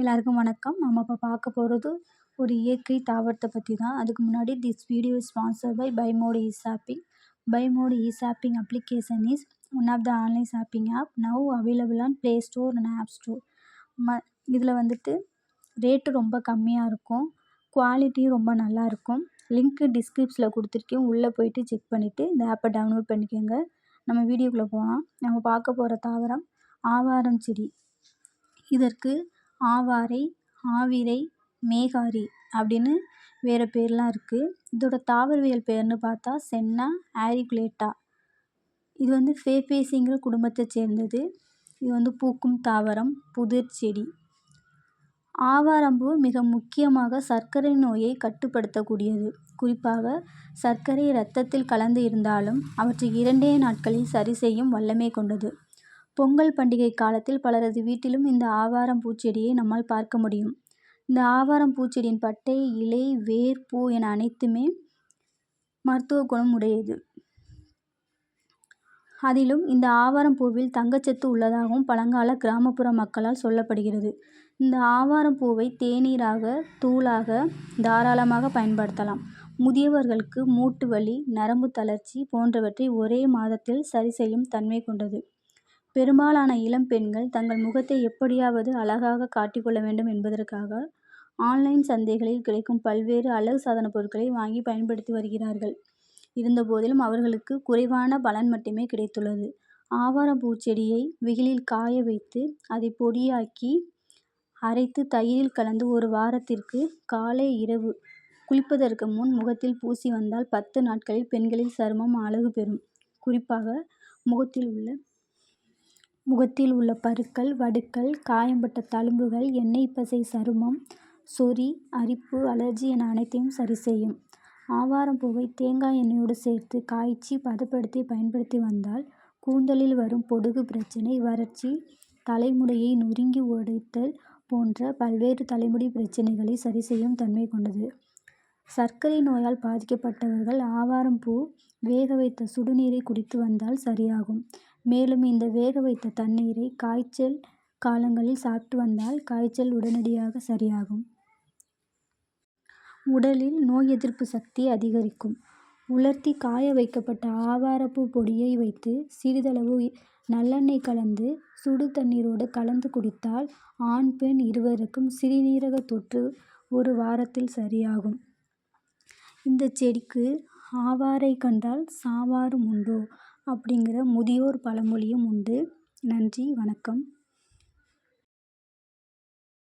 எல்லாருக்கும் வணக்கம். நம்ம இப்போ பார்க்க போகிறது ஒரு இயற்கை தாவரத்தை பற்றி தான். அதுக்கு முன்னாடி this video sponsor by by Modi e shopping by Modi e shopping application is one of the online shopping app now available on play store and app store ம இதில் வந்துட்டு ரேட்டு ரொம்ப கம்மியாக இருக்கும். குவாலிட்டியும் ரொம்ப நல்லாயிருக்கும் லிங்க்கு டிஸ்கிரிப்ஷனில் கொடுத்துருக்கேன். உள்ளே போயிட்டு செக் பண்ணிவிட்டு இந்த ஆப்பை டவுன்லோட் பண்ணிக்கோங்க. நம்ம வீடியோக்குள்ளே போகலாம் நம்ம பார்க்க போகிற தாவரம் ஆவாரம் செடி. இதற்கு ஆவாரை ஆவிரை மேகாரி அப்படின்னு வேறு பேர்லாம் இருக்குது இதோட தாவரவியல் பேர்னு பார்த்தா சென்னா ஆரிகுலேட்டா. இது வந்து ஃபேபேசிங்கிற குடும்பத்தை சேர்ந்தது. இது வந்து பூக்கும் தாவரம் புதிர் செடி. ஆவாரம்பூ மிக முக்கியமாக சர்க்கரை நோயை கட்டுப்படுத்தக்கூடியது. குறிப்பாக சர்க்கரை இரத்தத்தில் கலந்து இருந்தாலும் அவற்றை இரண்டே நாட்களில் சரி செய்யும் வல்லமை கொண்டது. பொங்கல் பண்டிகை காலத்தில் பலரது வீட்டிலும் இந்த ஆவாரம் பூச்செடியை நம்மால் பார்க்க முடியும். இந்த ஆவாரம் பூச்செடியின் பட்டை இலை வேர் பூ என அனைத்துமே மருத்துவ குணம் உடையது. அதிலும் இந்த ஆவாரம் பூவில் தங்கச்சத்து உள்ளதாகவும் பழங்கால கிராமப்புற மக்களால் சொல்லப்படுகிறது. இந்த ஆவாரம் பூவை தேநீராக தூளாக தாராளமாக பயன்படுத்தலாம். முதியவர்களுக்கு மூட்டு வலி நரம்பு தளர்ச்சி போன்றவற்றை ஒரே மாதத்தில் சரி செய்யும் தன்மை கொண்டது. பெரும்பாலான இளம் பெண்கள் தங்கள் முகத்தை எப்படியாவது அழகாக காட்டிக்கொள்ள வேண்டும் என்பதற்காக ஆன்லைன் சந்தைகளில் கிடைக்கும் பல்வேறு அழகு சாதன பொருட்களை வாங்கி பயன்படுத்தி வருகிறார்கள். இருந்தபோதிலும் அவர்களுக்கு குறைவான பலன் மட்டுமே கிடைத்துள்ளது. ஆவாரம் பூச்செடியை வெயிலில் காய வைத்து அதை பொடியாக்கி அரைத்து தயிரில் கலந்து ஒரு வாரத்திற்கு காலை இரவு குளிப்பதற்கு முன் முகத்தில் பூசி வந்தால் பத்து நாட்களில் பெண்களின் சருமம் அழகு பெறும். குறிப்பாக முகத்தில் உள்ள முகத்தில் உள்ள பருக்கள் வடுக்கள் காயம்பட்ட தழும்புகள் எண்ணெய் பசை சருமம் சொறி அரிப்பு அலர்ஜி என அனைத்தையும் சரி செய்யும். ஆவாரம் பூவை தேங்காய் எண்ணெயோடு சேர்த்து காய்ச்சி பதப்படுத்தி பயன்படுத்தி வந்தால் கூந்தலில் வரும் பொடுகு பிரச்சனை வறட்சி தலைமுடியை நொறுங்கி உடைத்தல் போன்ற பல்வேறு தலைமுடி பிரச்சனைகளை சரி செய்யும் தன்மை கொண்டது. சர்க்கரை நோயால் பாதிக்கப்பட்டவர்கள் ஆவாரம் பூ வேக வைத்த சுடுநீரை குடித்து வந்தால் சரியாகும். மேலும் இந்த வேக வைத்த தண்ணீரை காய்ச்சல் காலங்களில் சாப்பிட்டு வந்தால் காய்ச்சல் உடனடியாக சரியாகும். உடலில் நோய் எதிர்ப்பு சக்தி அதிகரிக்கும். உலர்த்தி காய வைக்கப்பட்ட ஆவாரப்பூ பொடியை வைத்து சிறிதளவு நல்லெண்ணெய் கலந்து சுடு தண்ணீரோடு கலந்து குடித்தால் ஆண் பெண் இருவருக்கும் சிறுநீரக தொற்று ஒரு வாரத்தில் சரியாகும். இந்த செடிக்கு ஆவாரை கண்டால் சாவாரும் உண்டோ? அப்படிங்கிற முதியோர் பழமொழியும் உண்டு. நன்றி வணக்கம்.